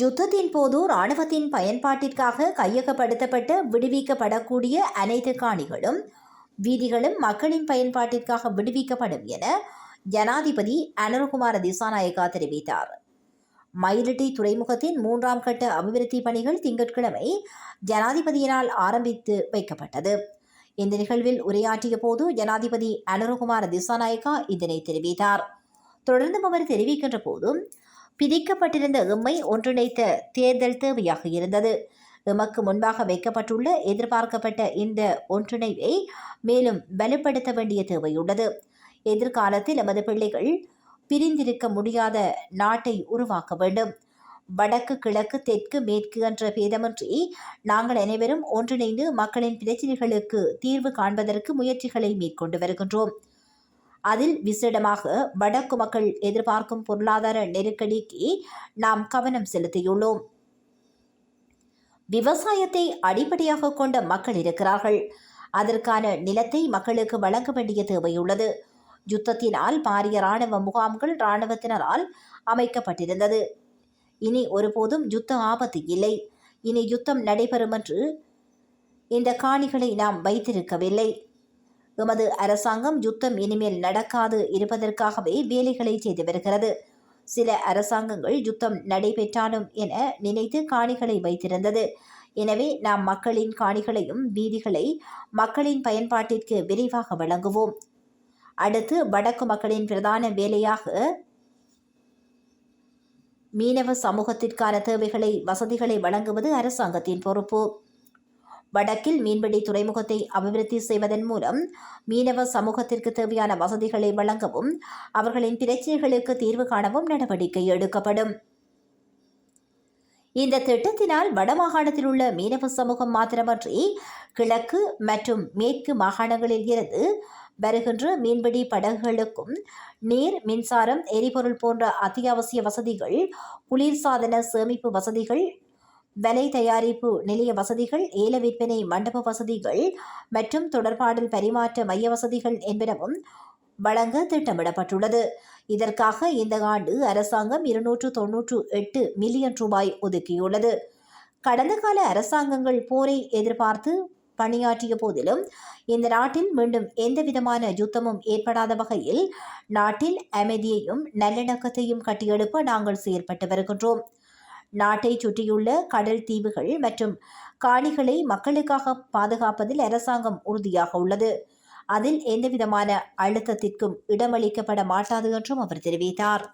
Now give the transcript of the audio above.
யுத்தத்தின் போது இராணுவத்தின் பயன்பாட்டிற்காக கையகப்படுத்தப்பட்ட விடுவிக்கப்படக்கூடிய அனைத்து காணிகளும் வீதிகளும் மக்களின் பயன்பாட்டிற்காக விடுவிக்கப்படும் என ஜனாதிபதி அனல்குமார திசாநாயகா தெரிவித்தார். மயிலிட்டி துறைமுகத்தின் மூன்றாம் கட்ட அபிவிருத்தி பணிகள் திங்கட்கிழமை ஜனாதிபதியினால் ஆரம்பித்து வைக்கப்பட்டது. இந்த நிகழ்வில் உரையாற்றிய போது ஜனாதிபதி அனுரகுமார திசாநாயகா இதனை தெரிவித்தார். தொடர்ந்தும் அவர் தெரிவிக்கின்ற போதும் பிரிக்கப்பட்டிருந்த எம்மை ஒன்றிணைத்த தேர்தல் தேவையாக இருந்தது. எமக்கு முன்பாக வைக்கப்பட்டுள்ள எதிர்பார்க்கப்பட்ட இந்த ஒன்றிணைவை மேலும் வலுப்படுத்த வேண்டிய தேவையுள்ளது. எதிர்காலத்தில் எமது பிள்ளைகள் பிரிந்திருக்க முடியாத நாட்டை உருவாக்க வேண்டும். வடக்கு கிழக்கு தெற்கு மேற்கு என்ற பேதமின்றி நாங்கள் அனைவரும் ஒன்றிணைந்து மக்களின் பிரச்சனைகளுக்கு தீர்வு காண்பதற்கு முயற்சிகளை மேற்கொண்டு வருகின்றோம். அதில் விசேடமாக வடக்கு மக்கள் எதிர்பார்க்கும் பொருளாதார நெருக்கடிக்கு நாம் கவனம் செலுத்தியுள்ளோம். விவசாயத்தை அடிப்படையாக கொண்ட மக்கள் இருக்கிறார்கள். அதற்கான நிலத்தை மக்களுக்கு வழங்க வேண்டிய தேவையுள்ளது. யுத்தத்தினால் பாரிய இராணுவ முகாம்கள் இராணுவத்தினரால் அமைக்கப்பட்டிருந்தது. இனி ஒருபோதும் யுத்த ஆபத்து இல்லை. இனி யுத்தம் நடைபெறும் என்று இந்த காணிகளை நாம் வைத்திருக்கவில்லை. எமது அரசாங்கம் யுத்தம் இனிமேல் நடக்காது இருப்பதற்காகவே வேலைகளை செய்து வருகிறது. சில அரசாங்கங்கள் யுத்தம் நடைபெற்றாலும் என நினைத்து காணிகளை வைத்திருந்தது. எனவே நாம் மக்களின் காணிகளையும் வீதிகளை மக்களின் பயன்பாட்டிற்கு விரைவாக வழங்குவோம். அடுத்து வடக்கு மக்களின் பிரதான வேலையாக மீனவ சமூகத்திற்கான தேவைகளை வசதிகளை வழங்குவது அரசாங்கத்தின் பொறுப்பு. வடக்கில் மீன்பிடி துறைமுகத்தை அபிவிருத்தி செய்வதன் மூலம் மீனவ சமூகத்திற்கு தேவையான வசதிகளை வழங்கவும் அவர்களின் பிரச்சனைகளுக்கு தீர்வு காணவும் நடவடிக்கை எடுக்கப்படும். இந்த திட்டத்தினால் வடமாகாணத்தில் உள்ள மீனவ சமூகம் மாத்திரமன்றி கிழக்கு மற்றும் மேற்கு மாகாணங்களில் இருந்து வருகின்ற மீன்பிடி படகுகளுக்கும் நீர் மின்சாரம் எரிபொருள் போன்ற அத்தியாவசிய வசதிகள் குளிர்சாதன சேமிப்பு வசதிகள் விலை தயாரிப்பு நிலைய வசதிகள் ஏல விற்பனை மண்டப வசதிகள் மற்றும் தொடர்பாடல் பரிமாற்ற மைய வசதிகள் என்பனவும் வழங்க திட்டமிடப்பட்டுள்ளது. இதற்காக இந்த ஆண்டு அரசாங்கம் இருநூற்று தொன்னூற்று எட்டு மில்லியன் ரூபாய் ஒதுக்கியுள்ளது. கடந்த கால அரசாங்கங்கள் போரை எதிர்பார்த்து பணியாற்றிய போதிலும் இந்த நாட்டில் மீண்டும் எந்தவிதமான யுத்தமும் ஏற்படாத வகையில் நாட்டில் அமைதியையும் நல்லிணக்கத்தையும் கட்டியெழுப்ப நாங்கள் செயற்பட்டு வருகின்றோம். நாட்டை சுற்றியுள்ள கடல் தீவுகள் மற்றும் காணிகளை மக்களுக்காக பாதுகாப்பதில் அரசாங்கம் உறுதியாக உள்ளது. அதில் எந்தவிதமான அழுத்தத்திற்கும் இடமளிக்கப்பட மாட்டாது என்றும் அவர் தெரிவித்தார்.